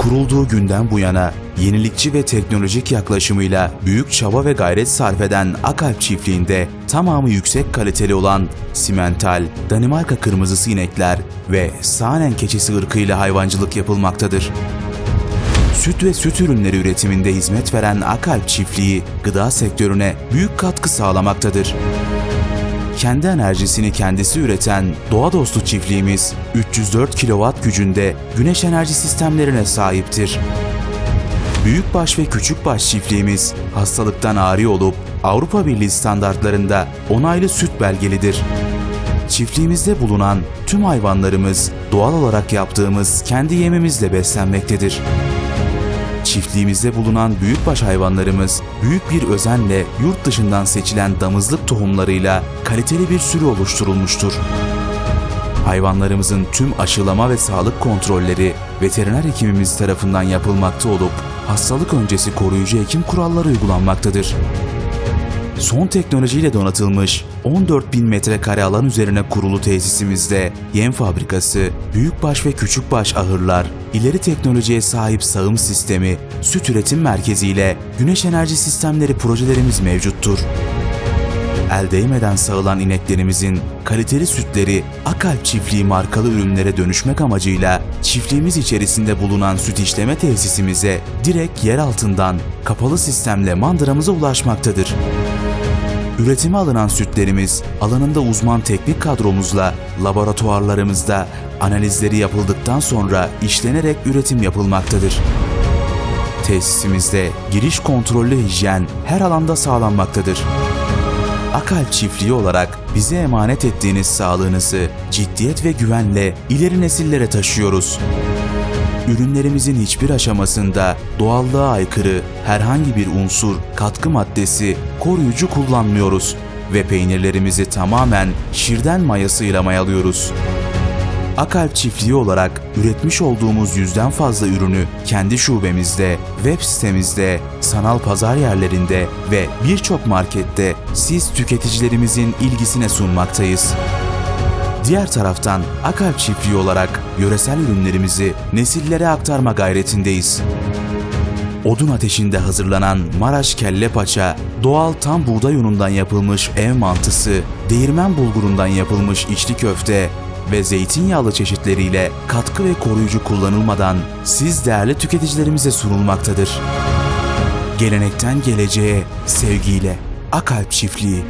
Kurulduğu günden bu yana yenilikçi ve teknolojik yaklaşımıyla büyük çaba ve gayret sarf eden Akalp çiftliğinde tamamı yüksek kaliteli olan simental, Danimarka kırmızısı inekler ve Saanen keçisi ırkıyla hayvancılık yapılmaktadır. Süt ve süt ürünleri üretiminde hizmet veren Akalp çiftliği gıda sektörüne büyük katkı sağlamaktadır. Kendi enerjisini kendisi üreten doğa dostu çiftliğimiz 304 kW gücünde güneş enerji sistemlerine sahiptir. Büyükbaş ve küçükbaş çiftliğimiz hastalıktan ari olup Avrupa Birliği standartlarında onaylı süt belgelidir. Çiftliğimizde bulunan tüm hayvanlarımız doğal olarak yaptığımız kendi yemimizle beslenmektedir. Çiftliğimizde bulunan büyükbaş hayvanlarımız büyük bir özenle yurt dışından seçilen damızlık tohumlarıyla kaliteli bir sürü oluşturulmuştur. Hayvanlarımızın tüm aşılama ve sağlık kontrolleri veteriner hekimimiz tarafından yapılmakta olup hastalık öncesi koruyucu hekim kuralları uygulanmaktadır. Son teknolojiyle donatılmış 14 bin metrekare alan üzerine kurulu tesisimizde yem fabrikası, büyükbaş ve küçükbaş ahırlar, ileri teknolojiye sahip sağım sistemi, süt üretim merkezi ile güneş enerji sistemleri projelerimiz mevcuttur. El değmeden sağılan ineklerimizin kaliteli sütleri Akalp Çiftliği markalı ürünlere dönüşmek amacıyla çiftliğimiz içerisinde bulunan süt işleme tesisimize direkt yer altından kapalı sistemle mandıramıza ulaşmaktadır. Üretime alınan sütlerimiz alanında uzman teknik kadromuzla laboratuvarlarımızda analizleri yapıldıktan sonra işlenerek üretim yapılmaktadır. Tesisimizde giriş kontrollü hijyen her alanda sağlanmaktadır. Akalp çiftliği olarak bize emanet ettiğiniz sağlığınızı ciddiyet ve güvenle ileri nesillere taşıyoruz. Ürünlerimizin hiçbir aşamasında doğallığa aykırı herhangi bir unsur, katkı maddesi, koruyucu kullanmıyoruz ve peynirlerimizi tamamen şirden mayasıyla mayalıyoruz. Akalp çiftliği olarak üretmiş olduğumuz yüzden fazla ürünü kendi şubemizde, web sitemizde, sanal pazar yerlerinde ve birçok markette siz tüketicilerimizin ilgisine sunmaktayız. Diğer taraftan Akalp çiftliği olarak yöresel ürünlerimizi nesillere aktarma gayretindeyiz. Odun ateşinde hazırlanan Maraş kelle paça, doğal tam buğday unundan yapılmış ev mantısı, değirmen bulgurundan yapılmış içli köfte ve zeytinyağlı çeşitleriyle katkı ve koruyucu kullanılmadan siz değerli tüketicilerimize sunulmaktadır. Gelenekten geleceğe sevgiyle Akalp Çiftliği